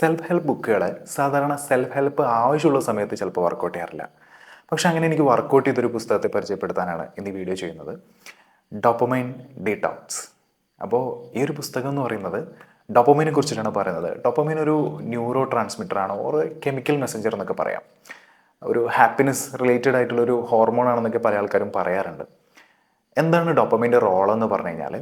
Self help ബുക്കുകൾ സാധാരണ self help ആവശ്യമുള്ള സമയത്ത് ചിലപ്പോൾ വർക്കൗട്ട് ചെയ്യാറില്ല. പക്ഷെ അങ്ങനെ എനിക്ക് വർക്കൗട്ട് ചെയ്തൊരു പുസ്തകത്തെ പരിചയപ്പെടുത്താനാണ് ഇന്ന് വീഡിയോ ചെയ്യുന്നത്. ഡോപ്പമൈൻ ഡീടോക്സ് അപ്പോൾ ഈ ഒരു പുസ്തകം എന്ന് പറയുന്നത് ഡോപ്പമൈനെ കുറിച്ചിട്ടാണ് പറയുന്നത്. ഡോപ്പമൈൻ ഒരു ന്യൂറോ ട്രാൻസ്മിറ്റർ ആണ് ഓർ കെമിക്കൽ മെസ്സഞ്ചർ എന്നൊക്കെ പറയാം. ഒരു ഹാപ്പിനെസ് റിലേറ്റഡ് ആയിട്ടുള്ള ഒരു ഹോർമോൺ ആണെന്നൊക്കെ പല ആൾക്കാരും പറയാറുണ്ട്. എന്താണ് ഡോപ്പമൈന്റെ റോൾ എന്ന് പറഞ്ഞു കഴിഞ്ഞാൽ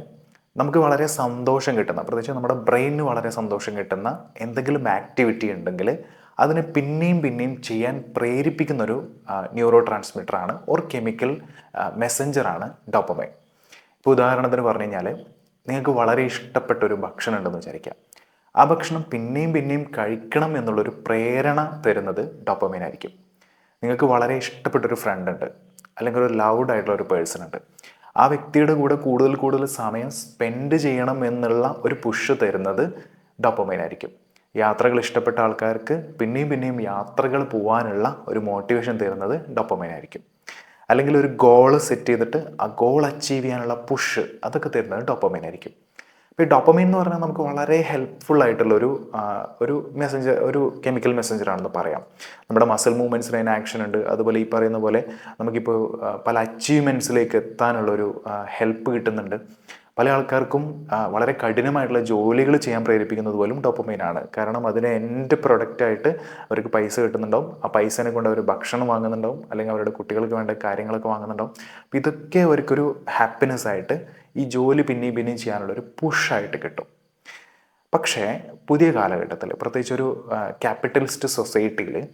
നമുക്ക് വളരെ സന്തോഷം കിട്ടുന്ന പ്രത്യേകിച്ച് നമ്മുടെ ബ്രെയിനിന് വളരെ സന്തോഷം കിട്ടുന്ന എന്തെങ്കിലും ആക്ടിവിറ്റി ഉണ്ടെങ്കിൽ അതിനെ പിന്നെയും പിന്നെയും ചെയ്യാൻ പ്രേരിപ്പിക്കുന്നൊരു ന്യൂറോ ട്രാൻസ്മിറ്ററാണ് ഓർ കെമിക്കൽ മെസ്സഞ്ചറാണ് ഡോപ്പമൈൻ ഇപ്പോൾ ഉദാഹരണത്തിന് പറഞ്ഞു കഴിഞ്ഞാൽ നിങ്ങൾക്ക് വളരെ ഇഷ്ടപ്പെട്ട ഒരു ഭക്ഷണം ഉണ്ടെന്ന് വിചാരിക്കാം ആ ഭക്ഷണം പിന്നെയും പിന്നെയും കഴിക്കണം എന്നുള്ളൊരു പ്രേരണ തരുന്നത് ഡോപ്പമൈൻ ആയിരിക്കും. നിങ്ങൾക്ക് വളരെ ഇഷ്ടപ്പെട്ടൊരു ഫ്രണ്ട് ഉണ്ട് അല്ലെങ്കിൽ ഒരു ലൗഡ് ആയിട്ടുള്ള ഒരു പേഴ്സൺ ഉണ്ട്. ആ വ്യക്തിയുടെ കൂടെ കൂടുതൽ കൂടുതൽ സമയം സ്പെൻഡ് ചെയ്യണം എന്നുള്ള ഒരു പുഷ് തരുന്നത് ഡോപ്പമൈൻ ആയിരിക്കും. യാത്രകൾ ഇഷ്ടപ്പെട്ട ആൾക്കാർക്ക് പിന്നെയും പിന്നെയും യാത്രകൾ പോകാനുള്ള ഒരു മോട്ടിവേഷൻ തരുന്നത് ഡോപ്പമൈൻ ആയിരിക്കും. അല്ലെങ്കിൽ ഒരു ഗോൾ സെറ്റ് ചെയ്തിട്ട് ആ ഗോൾ അച്ചീവ് ചെയ്യാനുള്ള പുഷ് അതൊക്കെ തരുന്നത് ഡോപ്പമൈൻ ആയിരിക്കും. അപ്പോൾ ഈ ഡോപ്പമൈൻ എന്ന് പറഞ്ഞാൽ നമുക്ക് വളരെ ഹെൽപ്ഫുൾ ആയിട്ടുള്ള ഒരു ഒരു മെസ്സഞ്ചർ ഒരു കെമിക്കൽ മെസ്സഞ്ചർ ആണെന്ന് പറയാം. നമ്മുടെ മസിൽ മൂവ്മെന്റ്സിന് അതിന് ആക്ഷൻ ഉണ്ട്. അതുപോലെ ഈ പറയുന്ന പോലെ നമുക്കിപ്പോൾ പല അച്ചീവ്മെന്റ്സിലേക്ക് എത്താനുള്ളൊരു ഹെൽപ്പ് കിട്ടുന്നുണ്ട്. പല ആൾക്കാർക്കും വളരെ കഠിനമായിട്ടുള്ള ജോലികൾ ചെയ്യാൻ പ്രേരിപ്പിക്കുന്നത് പോലും ഡോപ്പമൈൻ ആണ്. കാരണം അതിന് എന്റെ പ്രൊഡക്റ്റായിട്ട് അവർക്ക് പൈസ കിട്ടുന്നുണ്ടാവും. ആ പൈസനെ കൊണ്ട് അവർ ഭക്ഷണം വാങ്ങുന്നുണ്ടാവും. അല്ലെങ്കിൽ അവരുടെ കുട്ടികൾക്ക് വേണ്ട കാര്യങ്ങളൊക്കെ വാങ്ങുന്നുണ്ടാവും. അപ്പോൾ ഇതൊക്കെ അവർക്കൊരു ഹാപ്പിനെസ് ആയിട്ട് ഈ ജോലി പിന്നെയും പിന്നെയും ചെയ്യാനുള്ള ഒരു പുഷായിട്ട് കിട്ടും. പക്ഷേ പുതിയ കാലഘട്ടത്തിൽ പ്രത്യേകിച്ച് ഒരു ക്യാപിറ്റലിസ്റ്റ് സൊസൈറ്റിയിൽ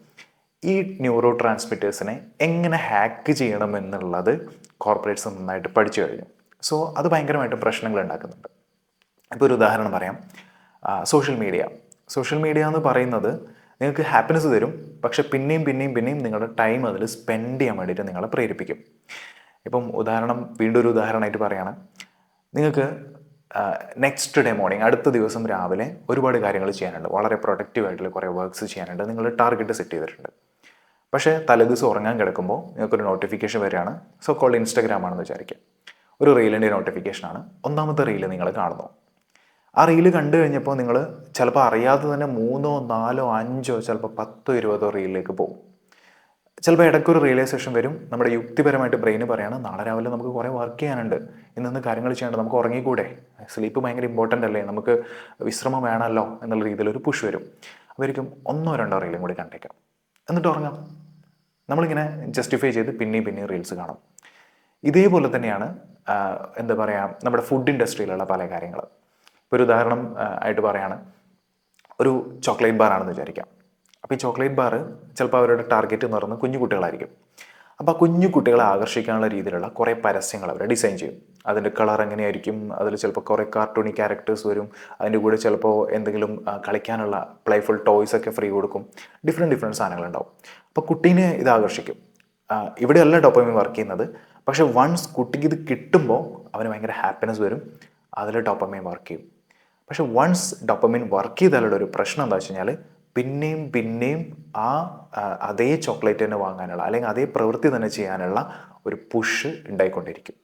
ഈ ന്യൂറോ ട്രാൻസ്മിറ്റേഴ്സിനെ എങ്ങനെ ഹാക്ക് ചെയ്യണം എന്നുള്ളത് കോർപ്പറേറ്റ്സ് നന്നായിട്ട് പഠിച്ചു കഴിഞ്ഞു. സോ അത് ഭയങ്കരമായിട്ട് പ്രശ്നങ്ങൾ ഉണ്ടാക്കുന്നുണ്ട്. ഇപ്പോൾ ഒരു ഉദാഹരണം പറയാം. സോഷ്യൽ മീഡിയ സോഷ്യൽ മീഡിയ എന്ന് പറയുന്നത് നിങ്ങൾക്ക് ഹാപ്പിനെസ് തരും. പക്ഷെ പിന്നെയും പിന്നെയും പിന്നെയും നിങ്ങളുടെ ടൈം അതിൽ സ്പെൻഡ് ചെയ്യാൻ വേണ്ടിയിട്ട് നിങ്ങളെ പ്രേരിപ്പിക്കും. ഇപ്പം ഉദാഹരണം വീണ്ടും ഒരു ഉദാഹരണമായിട്ട് പറയുകയാണ് നിങ്ങൾക്ക് നെക്സ്റ്റ് ഡേ മോർണിംഗ് അടുത്ത ദിവസം രാവിലെ ഒരുപാട് കാര്യങ്ങൾ ചെയ്യാനുണ്ട്. വളരെ പ്രൊഡക്റ്റീവ് ആയിട്ടുള്ള കുറേ വർക്ക്സ് ചെയ്യാനുണ്ട്. നിങ്ങൾ ടാർഗറ്റ് സെറ്റ് ചെയ്തിട്ടുണ്ട്. പക്ഷേ തലേദിവസം ഉറങ്ങാൻ കിടക്കുമ്പോൾ നിങ്ങൾക്കൊരു നോട്ടിഫിക്കേഷൻ വരികയാണ്. സോ കോൾഡ് ഇൻസ്റ്റാഗ്രാം ആണെന്ന് വിചാരിക്കാം ഒരു റീലിന്റെ നോട്ടിഫിക്കേഷനാണ്. ഒന്നാമത്തെ റീൽ നിങ്ങൾ കാണുന്നു. ആ റീൽ കണ്ടു കഴിഞ്ഞപ്പോൾ നിങ്ങൾ ചിലപ്പോൾ അറിയാതെ തന്നെ മൂന്നോ നാലോ അഞ്ചോ ചിലപ്പോൾ പത്തോ ഇരുപതോ റീലിലേക്ക് പോകും. ചിലപ്പോൾ ഇടയ്ക്കൊരു റിയലൈസേഷൻ വരും. നമ്മുടെ യുക്തിപരമായിട്ട് ബ്രെയിന് പറയാണ് നാളെ രാവിലെ നമുക്ക് കുറേ വർക്ക് ചെയ്യാനുണ്ട്. ഇന്നൊന്ന് കാര്യങ്ങൾ ചെയ്യാനുണ്ട് നമുക്ക് ഉറങ്ങിക്കൂടെ? സ്ലീപ്പ് ഭയങ്കര ഇമ്പോർട്ടന്റ് അല്ലേ? നമുക്ക് വിശ്രമം വേണമല്ലോ? എന്നുള്ള രീതിയിൽ ഒരു പുഷ് വരും. അവർക്കും ഒന്നോ രണ്ടോ റീലും കൂടി കണ്ടേക്കാം. എന്നിട്ട് ഉറങ്ങാം. നമ്മളിങ്ങനെ ജസ്റ്റിഫൈ ചെയ്ത് പിന്നെയും പിന്നെയും റീൽസ് കാണും. ഇതേപോലെ തന്നെയാണ് എന്താ പറയുക നമ്മുടെ ഫുഡ് ഇൻഡസ്ട്രിയിലുള്ള പല കാര്യങ്ങൾ ഇപ്പോൾ ഒരു ഉദാഹരണം ആയിട്ട് പറയുകയാണ് ഒരു ചോക്ലേറ്റ് ബാർ ആണെന്ന് വിചാരിക്കാം. അപ്പോൾ ഈ ചോക്ലേറ്റ് ബാർ ചിലപ്പോൾ അവരുടെ ടാർഗറ്റ് എന്ന് പറയുന്നത് കുഞ്ഞു കുട്ടികളായിരിക്കും. അപ്പോൾ ആ കുഞ്ഞു കുട്ടികളെ ആകർഷിക്കാനുള്ള രീതിയിലുള്ള കുറേ പരസ്യങ്ങൾ അവർ ഡിസൈൻ ചെയ്യും. അതിന്റെ കളർ എങ്ങനെയായിരിക്കും അതിൽ ചിലപ്പോൾ കുറേ കാർട്ടൂണി ക്യാരക്ടേഴ്സ് വരും. അതിന്റെ കൂടെ ചിലപ്പോൾ എന്തെങ്കിലും കളിക്കാനുള്ള പ്ലേഫുൾ ടോയ്സ് ഒക്കെ ഫ്രീ കൊടുക്കും. ഡിഫറെന്റ് ഡിഫറെന്റ് സാധനങ്ങളുണ്ടാവും അപ്പോൾ കുട്ടീനെ ഇത് ആകർഷിക്കും. ഇവിടെയല്ല ഡോപ്പമിൻ വർക്ക് ചെയ്യുന്നത്. പക്ഷേ വൺസ് കുട്ടിക്ക് ഇത് കിട്ടുമ്പോൾ അവന് ഭയങ്കര ഹാപ്പിനെസ് വരും. അതിൽ ഡോപ്പമൈൻ വർക്ക് ചെയ്യും. പക്ഷെ വൺസ് ഡോപ്പമൈൻ വർക്ക് ചെയ്താലുള്ള ഒരു പ്രശ്നം എന്താ വെച്ച് കഴിഞ്ഞാൽ പിന്നെയും പിന്നെയും ആ അതേ ചോക്ലേറ്റ് തന്നെ വാങ്ങാനുള്ള അല്ലെങ്കിൽ അതേ പ്രവൃത്തി തന്നെ ചെയ്യാനുള്ള ഒരു പുഷ് ഉണ്ടായിക്കൊണ്ടിരിക്കും.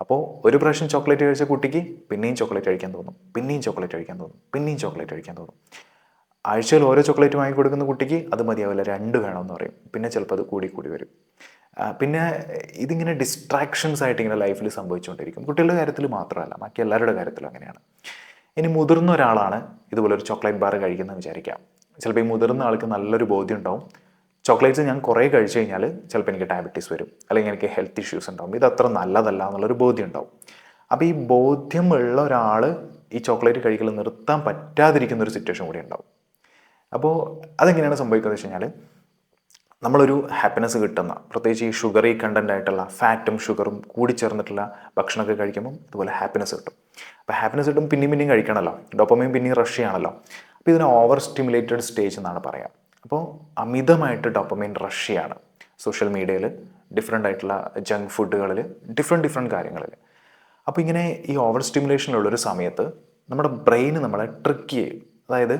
അപ്പോൾ ഒരു പ്രാവശ്യം ചോക്ലേറ്റ് കഴിച്ച കുട്ടിക്ക് പിന്നെയും ചോക്ലേറ്റ് കഴിക്കാൻ തോന്നും. പിന്നെയും ചോക്ലേറ്റ് കഴിക്കാൻ തോന്നും. പിന്നെയും ചോക്ലേറ്റ് കഴിക്കാൻ തോന്നും. ആഴ്ചയിൽ ഓരോ ചോക്ലേറ്റ് വാങ്ങി കൊടുക്കുന്ന കുട്ടിക്ക് അത് മതിയാവില്ല. രണ്ട് വേണമെന്ന് പറയും. പിന്നെ ചിലപ്പോൾ അത് കൂടി കൂടി വരും. പിന്നെ ഇതിങ്ങനെ ഡിസ്ട്രാക്ഷൻസ് ആയിട്ട് ഇങ്ങനെ ലൈഫിൽ സംഭവിച്ചുകൊണ്ടിരിക്കും. കുട്ടികളുടെ കാര്യത്തിൽ മാത്രമല്ല ബാക്കി എല്ലാവരുടെ കാര്യത്തിലും അങ്ങനെയാണ്. ഇനി മുതിർന്ന ഒരാളാണ് ഇതുപോലെ ഒരു ചോക്ലേറ്റ് ബാർ കഴിക്കുന്നത് വിചാരിക്കാം. ചിലപ്പോൾ ഈ മുതിർന്ന ആൾക്ക് നല്ലൊരു ബോധ്യം ഉണ്ടാവും. ചോക്ലേറ്റ്സ് ഞാൻ കുറേ കഴിച്ചു കഴിഞ്ഞാൽ ചിലപ്പോൾ എനിക്ക് ഡയബറ്റീസ് വരും അല്ലെങ്കിൽ എനിക്ക് ഹെൽത്ത് ഇഷ്യൂസ് ഉണ്ടാവും. ഇത് അത്ര നല്ലതല്ല എന്നുള്ളൊരു ബോധ്യം ഉണ്ടാവും. അപ്പോൾ ഈ ബോധ്യമുള്ള ഒരാൾ ഈ ചോക്ലേറ്റ് കഴിക്കൽ നിർത്താൻ പറ്റാതിരിക്കുന്ന ഒരു സിറ്റുവേഷൻ കൂടി ഉണ്ടാവും. അപ്പോൾ അതെങ്ങനെയാണ് സംഭവിക്കുന്നത് വെച്ച് കഴിഞ്ഞാൽ നമ്മളൊരു ഹാപ്പിനെസ് കിട്ടുന്ന പ്രത്യേകിച്ച് ഈ ഷുഗറി കണ്ടന്റ് ആയിട്ടുള്ള ഫാറ്റും ഷുഗറും കൂടി ചേർന്നിട്ടുള്ള ഭക്ഷണമൊക്കെ കഴിക്കുമ്പം ഇതുപോലെ ഹാപ്പിനെസ് കിട്ടും. അപ്പോൾ ഹാപ്പിനെസ് കിട്ടും പിന്നെയും പിന്നെയും കഴിക്കണമല്ലോ ഡോപ്പമൈൻ പിന്നെയും റഷ് ചെയ്യണമല്ലോ അപ്പോൾ ഇതിന് ഓവർ സ്റ്റിമുലേറ്റഡ് സ്റ്റേജ് എന്നാണ് പറയാം. അപ്പോൾ അമിതമായിട്ട് ഡോപ്പമൈൻ റഷ് ചെയ്യാണ് സോഷ്യൽ മീഡിയയിൽ ഡിഫറെന്റ് ആയിട്ടുള്ള ജങ്ക് ഫുഡുകളിൽ ഡിഫറെന്റ് ഡിഫറെന്റ് കാര്യങ്ങളിൽ അപ്പോൾ ഇങ്ങനെ ഈ ഓവർ സ്റ്റിമുലേഷനുള്ളൊരു സമയത്ത് നമ്മുടെ ബ്രെയിൻ നമ്മളെ ട്രിക്ക് ചെയ്യും. അതായത്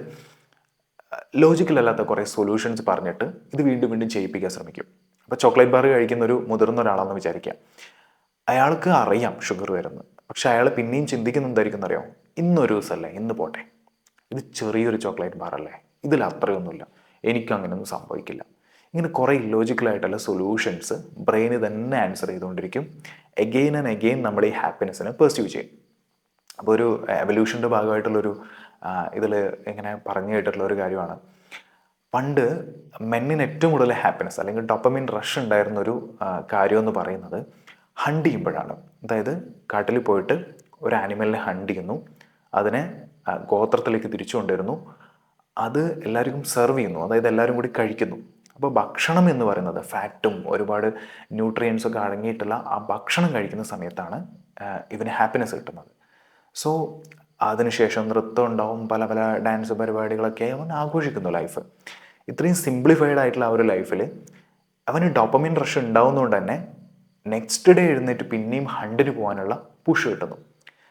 ലോജിക്കലല്ലാത്ത കുറേ സൊല്യൂഷൻസ് പറഞ്ഞിട്ട് ഇത് വീണ്ടും വീണ്ടും ചെയ്യിപ്പിക്കാൻ ശ്രമിക്കും. അപ്പോൾ ചോക്ലേറ്റ് ബാർ കഴിക്കുന്ന ഒരു മുതിർന്ന ഒരാളാണെന്ന് വിചാരിക്കാം അയാൾക്ക് അറിയാം ഷുഗർ വരുന്നത് പക്ഷെ അയാൾ പിന്നെയും ചിന്തിക്കുന്ന എന്തായിരിക്കും എന്നറിയോ ഇന്നൊരു ദിവസമല്ലേ ഇന്ന് പോട്ടെ. ഇത് ചെറിയൊരു ചോക്ലേറ്റ് ബാർ അല്ലേ? ഇതിൽ അത്രയൊന്നുമില്ല. എനിക്ക് അങ്ങനെയൊന്നും സംഭവിക്കില്ല. ഇങ്ങനെ കുറേ ഇല്ലോജിക്കലായിട്ടുള്ള സൊല്യൂഷൻസ് ബ്രെയിന് തന്നെ ആൻസർ ചെയ്തുകൊണ്ടിരിക്കും. എഗെയിൻ ആൻഡ് എഗെയിൻ നമ്മുടെ ഈ ഹാപ്പിനെസ്സിനെ പെർസ്യൂ ചെയ്യും. അപ്പോൾ ഒരു എവല്യൂഷന്റെ ഭാഗമായിട്ടുള്ളൊരു ഇതിൽ ഇങ്ങനെ പറഞ്ഞു കേട്ടിട്ടുള്ള ഒരു കാര്യമാണ്. പണ്ട് മെന്നിന് ഏറ്റവും കൂടുതൽ ഹാപ്പിനെസ് അല്ലെങ്കിൽ ഡൊപ്പമിൻ റഷ് ഉണ്ടായിരുന്നൊരു കാര്യം എന്ന് പറയുന്നത് ഹണ്ട് ചെയ്യുമ്പോഴാണ് അതായത് കാട്ടിൽ പോയിട്ട് ഒരു ആനിമലിനെ ഹണ്ട് ചെയ്യുന്നു. അതിനെ ഗോത്രത്തിലേക്ക് തിരിച്ചു കൊണ്ടുവരുന്നു. അത് എല്ലാവർക്കും സെർവ് ചെയ്യുന്നു. അതായത് എല്ലാവരും കൂടി കഴിക്കുന്നു. അപ്പോൾ ഭക്ഷണം എന്ന് പറയുന്നത് ഫാറ്റും ഒരുപാട് ന്യൂട്രിയൻസൊക്കെ അടങ്ങിയിട്ടുള്ള ആ ഭക്ഷണം കഴിക്കുന്ന സമയത്താണ് ഇവന് ഹാപ്പിനെസ് കിട്ടുന്നത്. സോ അതിനുശേഷം നൃത്തം ഉണ്ടാവും പല പല ഡാൻസ് പരിപാടികളൊക്കെ അവൻ ആഘോഷിക്കുന്നു ലൈഫ് ഇത്രയും സിംപ്ലിഫൈഡ് ആയിട്ടുള്ള ആ ഒരു ലൈഫിൽ അവന് ഡോപ്പമിൻ റഷ് ഉണ്ടാവുന്നതുകൊണ്ട് തന്നെ നെക്സ്റ്റ് ഡേ എഴുന്നേറ്റ് പിന്നെയും ഹണ്ടിന് പോകാനുള്ള പുഷ് കിട്ടുന്നു.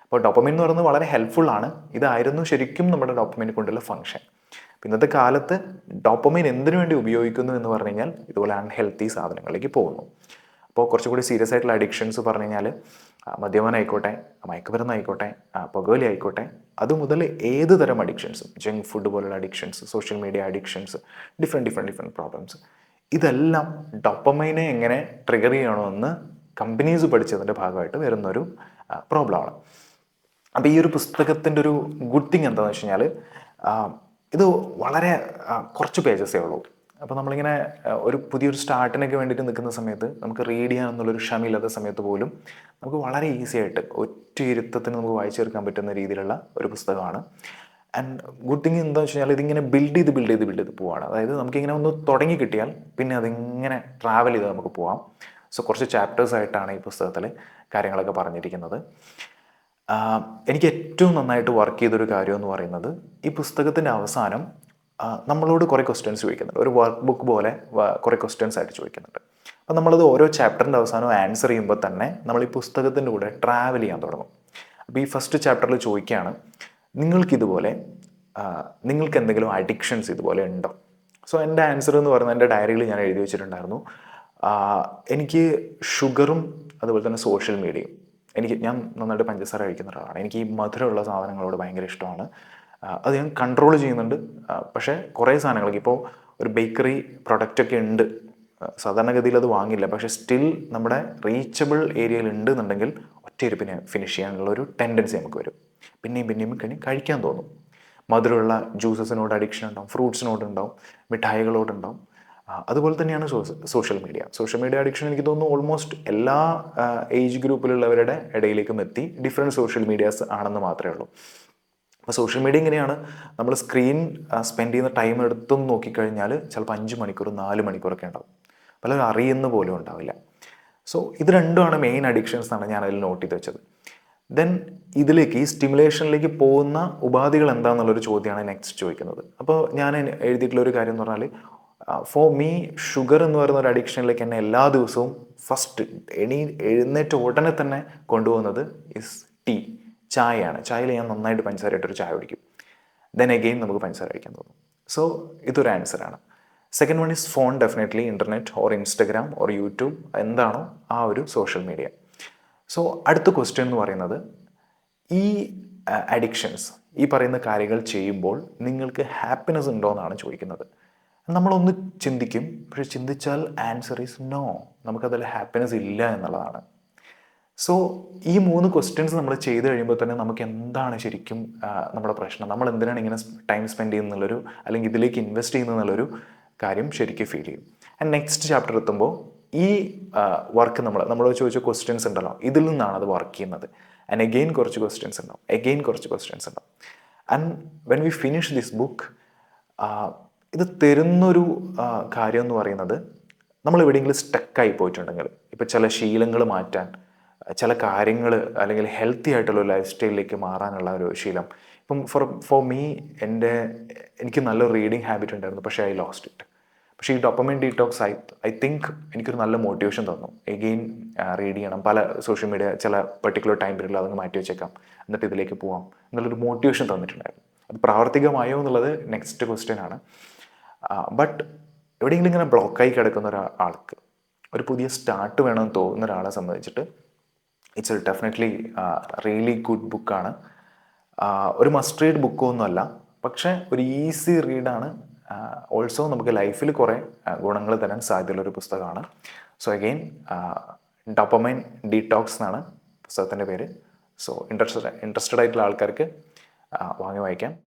അപ്പോൾ ഡോപ്പമിൻ എന്ന് പറയുന്നത് വളരെ ഹെൽപ്ഫുൾ ആണ്. ഇതായിരുന്നു ശരിക്കും നമ്മുടെ ഡോപ്പമിൻ കൊണ്ടുള്ള ഫംഗ്ഷൻ ഇന്നത്തെ കാലത്ത് ഡോപ്പമിൻ എന്തിനു വേണ്ടി ഉപയോഗിക്കുന്നു എന്ന് പറഞ്ഞു കഴിഞ്ഞാൽ ഇതുപോലെ അൺഹെൽത്തി സാധനങ്ങളിലേക്ക് പോകുന്നു. അപ്പോൾ കുറച്ചുകൂടി സീരിയസ് ആയിട്ടുള്ള അഡിക്ഷൻസ് പറഞ്ഞു കഴിഞ്ഞാൽ മദ്യപാനം ആയിക്കോട്ടെ മയക്കുമരുന്ന് ആയിക്കോട്ടെ ആ, പുകവലി ആയിക്കോട്ടെ അതുമുതൽ ഏത് തരം അഡിക്ഷൻസും ജങ്ക് ഫുഡ് പോലുള്ള addictions social media addictions different different different problems ഇതെല്ലാം ഡൊപ്പമൈനെ എങ്ങനെ ട്രിഗർ ചെയ്യണമെന്ന് കമ്പനീസ് പഠിച്ചതിന്റെ ഭാഗമായിട്ട് വരുന്നൊരു പ്രോബ്ലമാണ് അപ്പോൾ ഈ ഒരു പുസ്തകത്തിന്റെ ഒരു ഗുഡ് തിങ് എന്താണെന്ന് വെച്ച് കഴിഞ്ഞാൽ ഇത് വളരെ കുറച്ച് പേജസേ ഉള്ളൂ. അപ്പോൾ നമ്മളിങ്ങനെ ഒരു പുതിയൊരു സ്റ്റാർട്ടിനൊക്കെ വേണ്ടിയിട്ട് നിൽക്കുന്ന സമയത്ത് നമുക്ക് റീഡ് ചെയ്യാനെന്നുള്ളൊരു ക്ഷമയില്ലാത്ത സമയത്ത് പോലും നമുക്ക് വളരെ ഈസി ആയിട്ട് ഒറ്റ ഇരുത്തത്തിന് നമുക്ക് വായിച്ചെടുക്കാൻ പറ്റുന്ന രീതിയിലുള്ള ഒരു പുസ്തകമാണ്. ആൻഡ് ഗുഡ് തിങ് എന്താണെന്ന് വെച്ച് കഴിഞ്ഞാൽ ഇതിങ്ങനെ ബിൽഡ് ചെയ്ത് ബിൽഡ് ചെയ്ത് ബിൽഡ് ചെയ്ത് പോവാണ്. അതായത് നമുക്കിങ്ങനെ ഒന്ന് തുടങ്ങി കിട്ടിയാൽ പിന്നെ അതിങ്ങനെ ട്രാവൽ ചെയ്ത് നമുക്ക് പോവാം. സോ കുറച്ച് ചാപ്റ്റേഴ്സ് ആയിട്ടാണ് ഈ പുസ്തകത്തിൽ കാര്യങ്ങളൊക്കെ പറഞ്ഞിരിക്കുന്നത്. എനിക്ക് ഏറ്റവും നന്നായിട്ട് വർക്ക് ചെയ്തൊരു കാര്യം എന്ന് പറയുന്നത് ഈ പുസ്തകത്തിന്റെ അവസാനം നമ്മളോട് കുറേ ക്വസ്റ്റ്യൻസ് ചോദിക്കുന്നുണ്ട്. ഒരു വർക്ക് ബുക്ക് പോലെ കുറേ ക്വസ്റ്റ്യൻസ് ആയിട്ട് ചോദിക്കുന്നുണ്ട്. അപ്പോൾ നമ്മളത് ഓരോ ചാപ്റ്ററിന്റെ അവസാനം ആൻസർ ചെയ്യുമ്പോൾ തന്നെ നമ്മൾ ഈ പുസ്തകത്തിന്റെ കൂടെ ട്രാവൽ ചെയ്യാൻ തുടങ്ങും. അപ്പോൾ ഈ ഫസ്റ്റ് ചാപ്റ്ററിൽ ചോദിക്കുകയാണ് നിങ്ങൾക്കിതുപോലെ നിങ്ങൾക്ക് എന്തെങ്കിലും അഡിക്ഷൻസ് ഇതുപോലെ ഉണ്ടോ? സോ എന്റെ ആൻസർ എന്ന് പറയുന്നത് എന്റെ ഡയറിയിൽ ഞാൻ എഴുതി വെച്ചിട്ടുണ്ടായിരുന്നു. എനിക്ക് ഷുഗറും അതുപോലെ തന്നെ സോഷ്യൽ മീഡിയയും എനിക്ക് ഞാൻ നന്നായിട്ട് പഞ്ചസാര കഴിക്കുന്ന ഒരാളാണ്. എനിക്ക് ഈ മധുരമുള്ള സാധനങ്ങളോട് ഭയങ്കര ഇഷ്ടമാണ്. അത് ഞാൻ കൺട്രോൾ ചെയ്യുന്നുണ്ട്. പക്ഷേ കുറേ സാധനങ്ങൾക്ക് ഇപ്പോൾ ഒരു ബേക്കറി പ്രൊഡക്റ്റൊക്കെ ഉണ്ട്. സാധാരണഗതിയിൽ അത് വാങ്ങില്ല. പക്ഷേ സ്റ്റിൽ നമ്മുടെ റീച്ചബിൾ ഏരിയയിൽ ഉണ്ട് എന്നുണ്ടെങ്കിൽ ഒറ്റയിരുപ്പിനെ ഫിനിഷ് ചെയ്യാനുള്ള ഒരു ടെൻഡൻസി നമുക്ക് വരും. പിന്നെയും പിന്നെയും കഴിഞ്ഞ് കഴിക്കാൻ തോന്നും. മധുരമുള്ള ജ്യൂസസിനോട് അഡിക്ഷൻ ഉണ്ടാവും. ഫ്രൂട്ട്സിനോട് ഉണ്ടാവും. മിഠായികളോടുണ്ടാവും അതുപോലെ തന്നെയാണ് social media social media addiction എനിക്ക് തോന്നുന്നു ഓൾമോസ്റ്റ് എല്ലാ ഏജ് ഗ്രൂപ്പിലുള്ളവരുടെ ഇടയിലേക്കും എത്തി. ഡിഫറെന്റ് സോഷ്യൽ മീഡിയാസ് ആണെന്ന് മാത്രമേ ഉള്ളൂ. അപ്പോൾ സോഷ്യൽ മീഡിയ ഇങ്ങനെയാണ്. നമ്മൾ സ്ക്രീൻ സ്പെൻഡ് ചെയ്യുന്ന ടൈം എടുത്തും നോക്കിക്കഴിഞ്ഞാൽ ചിലപ്പോൾ അഞ്ച് മണിക്കൂർ നാല് മണിക്കൂറൊക്കെ ഉണ്ടാവും. പലരും അറിയുന്ന പോലും ഉണ്ടാവില്ല. സോ ഇത് രണ്ടുമാണ് മെയിൻ അഡിക്ഷൻസ് എന്നാണ് ഞാൻ അതിൽ നോട്ട് ചെയ്ത് വെച്ചത്. ദെൻ ഇതിലേക്ക് ഈ സ്റ്റിമുലേഷനിലേക്ക് പോകുന്ന ഉപാധികൾ എന്താണെന്നുള്ളൊരു ചോദ്യമാണ് നെക്സ്റ്റ് ചോദിക്കുന്നത്. അപ്പോൾ ഞാൻ എഴുതിയിട്ടുള്ള ഒരു കാര്യം എന്ന് പറഞ്ഞാൽ ഫോർ മീ ഷുഗർ എന്ന് പറയുന്ന ഒരു അഡിക്ഷനിലേക്ക് എന്നെ എല്ലാ ദിവസവും ഫസ്റ്റ് എണീ എഴുന്നേറ്റ് ഉടനെ തന്നെ കൊണ്ടുപോകുന്നത് ഇസ് ടീ ചായയാണ്. ചായയിൽ ഞാൻ നന്നായിട്ട് പഞ്ചസാര ഇട്ടൊരു ചായ കുടിക്കും. ദെൻ അഗെയിൻ നമുക്ക് പഞ്ചസാര കഴിക്കാൻ തോന്നും. സോ ഇതൊരു ആൻസറാണ് second one is phone definitely internet or Instagram or YouTube എന്താണോ ആ ഒരു സോഷ്യൽ മീഡിയ സോ അടുത്ത ക്വസ്റ്റ്യൻ എന്ന് പറയുന്നത് ഈ അഡിക്ഷൻസ് ഈ പറയുന്ന കാര്യങ്ങൾ ചെയ്യുമ്പോൾ നിങ്ങൾക്ക് ഹാപ്പിനെസ് ഉണ്ടോ എന്നാണ് ചോദിക്കുന്നത്. നമ്മളൊന്ന് ചിന്തിക്കും. പക്ഷെ ചിന്തിച്ചാൽ ആൻസർ ഈസ് നോ നമുക്കതിൽ ഹാപ്പിനെസ് ഇല്ല എന്നുള്ളതാണ്. സോ ഈ മൂന്ന് ക്വസ്റ്റ്യൻസ് നമ്മൾ ചെയ്ത് കഴിയുമ്പോൾ തന്നെ നമുക്ക് എന്താണ് ശരിക്കും നമ്മുടെ പ്രശ്നം? നമ്മൾ എന്തിനാണ് ഇങ്ങനെ ടൈം സ്പെൻഡ് ചെയ്യുന്നുള്ളൊരു അല്ലെങ്കിൽ ഇതിലേക്ക് ഇൻവെസ്റ്റ് ചെയ്യുന്നതെന്നുള്ളൊരു കാര്യം ശരിക്കും ഫീൽ ചെയ്യും. ആൻഡ് നെക്സ്റ്റ് ചാപ്റ്റർ എത്തുമ്പോൾ ഈ വർക്ക് നമ്മൾ നമ്മൾ ചോദിച്ച ക്വസ്റ്റ്യൻസ് ഉണ്ടല്ലോ ഇതിൽ നിന്നാണ് അത് വർക്ക് ചെയ്യുന്നത്. ആൻഡ് എഗെയിൻ കുറച്ച് ക്വസ്റ്റ്യൻസ് ഉണ്ടാവും. എഗെയിൻ കുറച്ച് ക്വസ്റ്റ്യൻസ് ഉണ്ടാവും. And when we finish this book ഇത് തരുന്നൊരു കാര്യം എന്ന് പറയുന്നത് നമ്മൾ എവിടെയെങ്കിലും സ്റ്റക്കായി പോയിട്ടുണ്ടെങ്കിൽ ഇപ്പോൾ ചില ശീലങ്ങൾ മാറ്റാൻ ചില കാര്യങ്ങൾ അല്ലെങ്കിൽ ഹെൽത്തി ആയിട്ടുള്ള ലൈഫ് സ്റ്റൈലിലേക്ക് മാറാനുള്ള ഒരു ശീലം. ഇപ്പം ഫോർ ഫോർ മീ എന്റെ എനിക്ക് നല്ലൊരു റീഡിങ് ഹാബിറ്റ് ഉണ്ടായിരുന്നു പക്ഷേ ഐ ലോസ്റ്റ് ഇറ്റ് പക്ഷേ ഈ dopamine detox I I think എനിക്കൊരു നല്ല മോട്ടിവേഷൻ തന്നു. എഗെയിൻ റീഡ് ചെയ്യണം. പല സോഷ്യൽ മീഡിയ ചില പെർട്ടിക്കുലർ ടൈം പീരീഡിൽ അതങ്ങ് മാറ്റി വെച്ചേക്കാം. എന്നിട്ട് ഇതിലേക്ക് പോവാം. എന്നുള്ളൊരു മോട്ടിവേഷൻ തന്നിട്ടുണ്ടായിരുന്നു. അത് പ്രാവർത്തികമായോ എന്നുള്ളത് നെക്സ്റ്റ് ക്വസ്റ്റ്യൻ ആണ്. ബട്ട് എവിടെയെങ്കിലും ഇങ്ങനെ ബ്ലോക്കായി കിടക്കുന്ന ഒരാൾക്ക് ഒരു പുതിയ സ്റ്റാർട്ട് വേണമെന്ന് തോന്നുന്ന ഒരാളെ സംബന്ധിച്ചിട്ട് ഇറ്റ്സ് ഡെഫിനറ്റ്ലി റിയലി ഗുഡ് ബുക്കാണ് ഒരു മസ്റ്റ് റീഡ് ബുക്കൊന്നുമല്ല പക്ഷേ ഒരു ഈസി റീഡാണ് ഓൾസോ നമുക്ക് ലൈഫിൽ കുറേ ഗുണങ്ങൾ തരാൻ സാധ്യതയുള്ള ഒരു പുസ്തകമാണ്. സോ അഗെയിൻ ഡോപ്പമൈൻ ഡീടോക്സ് എന്നാണ് പുസ്തകത്തിന്റെ പേര്. സോ ഇൻട്രസ്റ്റഡ് ഇൻട്രസ്റ്റഡ് ആയിട്ടുള്ള ആൾക്കാർക്ക് വാങ്ങി വായിക്കാം.